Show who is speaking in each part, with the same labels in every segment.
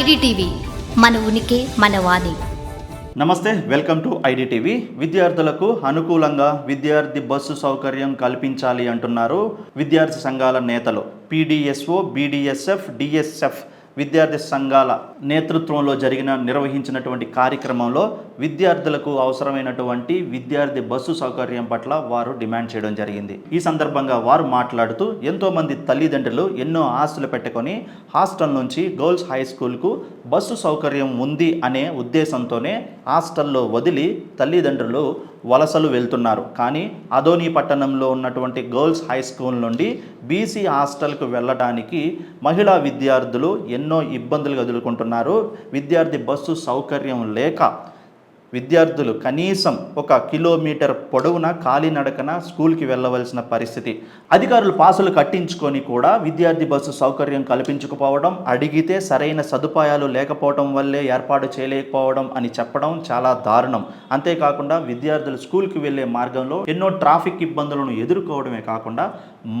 Speaker 1: IDTV మన ఉనికి మన వాణి.
Speaker 2: నమస్తే వెల్కమ్ టు ఐడిటీవీ. విద్యార్థులకు అనుకూలంగా విద్యార్థి బస్సు సౌకర్యం కల్పించాలి అంటున్నారు విద్యార్థి సంఘాల నేతలు. పీడిఎస్ఓ బీడీఎస్ఎఫ్ డిఎస్ఎఫ్ విద్యార్థి సంఘాల నేతృత్వంలో జరిగిన నిర్వహించినటువంటి కార్యక్రమంలో విద్యార్థులకు అవసరమైనటువంటి విద్యార్థి బస్సు సౌకర్యం పట్ల వారు డిమాండ్ చేయడం జరిగింది. ఈ సందర్భంగా వారు మాట్లాడుతూ ఎంతోమంది తల్లిదండ్రులు ఎన్నో ఆస్తులు పెట్టుకొని హాస్టల్ నుంచి గర్ల్స్ హై స్కూల్కు బస్సు సౌకర్యం ఉంది అనే ఉద్దేశంతోనే హాస్టల్లో వదిలి తల్లిదండ్రులు వలసలు వెళ్తున్నారు. కానీ అదోని పట్టణంలో ఉన్నటువంటి గర్ల్స్ హై స్కూల్ నుండి బీసీ హాస్టల్కు వెళ్ళడానికి మహిళా విద్యార్థులు ఎన్నో ఇబ్బందులు ఎదుర్కొంటున్నారు. విద్యార్థి బస్సు సౌకర్యం లేక విద్యార్థులు కనీసం ఒక కిలోమీటర్ పొడవున కాలినడకన స్కూల్కి వెళ్ళవలసిన పరిస్థితి. అధికారులు పాసులు కట్టించుకొని కూడా విద్యార్థి బస్సు సౌకర్యం కల్పించకపోవడం అడిగితే సరైన సదుపాయాలు లేకపోవడం వల్లే ఏర్పాటు చేయలేకపోవడం అని చెప్పడం చాలా దారుణం. అంతేకాకుండా విద్యార్థులు స్కూల్కి వెళ్ళే మార్గంలో ఎన్నో ట్రాఫిక్ ఇబ్బందులను ఎదుర్కోవడమే కాకుండా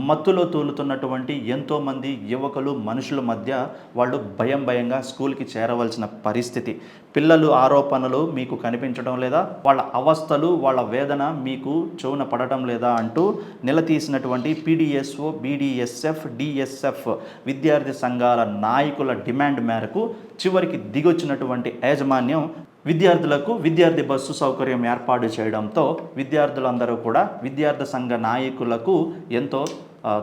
Speaker 2: మత్తులో తూలుతున్నటువంటి ఎంతోమంది యువకులు మనుషుల మధ్య వాళ్ళు భయం భయంగా స్కూల్కి చేరవలసిన పరిస్థితి. పిల్లలు ఆరోపణలు మీకు కనిపించడం లేదా వాళ్ళ అవస్థలు వాళ్ళ వేదన మీకు చెవున పడటం లేదా అంటూ నిలతీసినటువంటి పీడిఎస్ఓ బీడిఎస్ఎఫ్ డిఎస్ఎఫ్ విద్యార్థి సంఘాల నాయకుల డిమాండ్ మేరకు చివరికి దిగొచ్చినటువంటి యాజమాన్యం విద్యార్థులకు విద్యార్థి బస్సు సౌకర్యం ఏర్పాటు చేయడంతో విద్యార్థులందరూ కూడా విద్యార్థి సంఘ నాయకులకు ఎంతో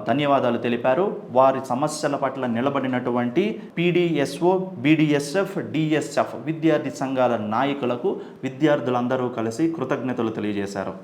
Speaker 2: ధన్యవాదాలు తెలిపారు. వారి సమస్యల పట్ల నిలబడినటువంటి పీడిఎస్ఓ బీడీఎస్ఎఫ్ డిఎస్ఎఫ్ విద్యార్థి సంఘాల నాయకులకు విద్యార్థులందరూ కలిసి కృతజ్ఞతలు తెలియజేశారు.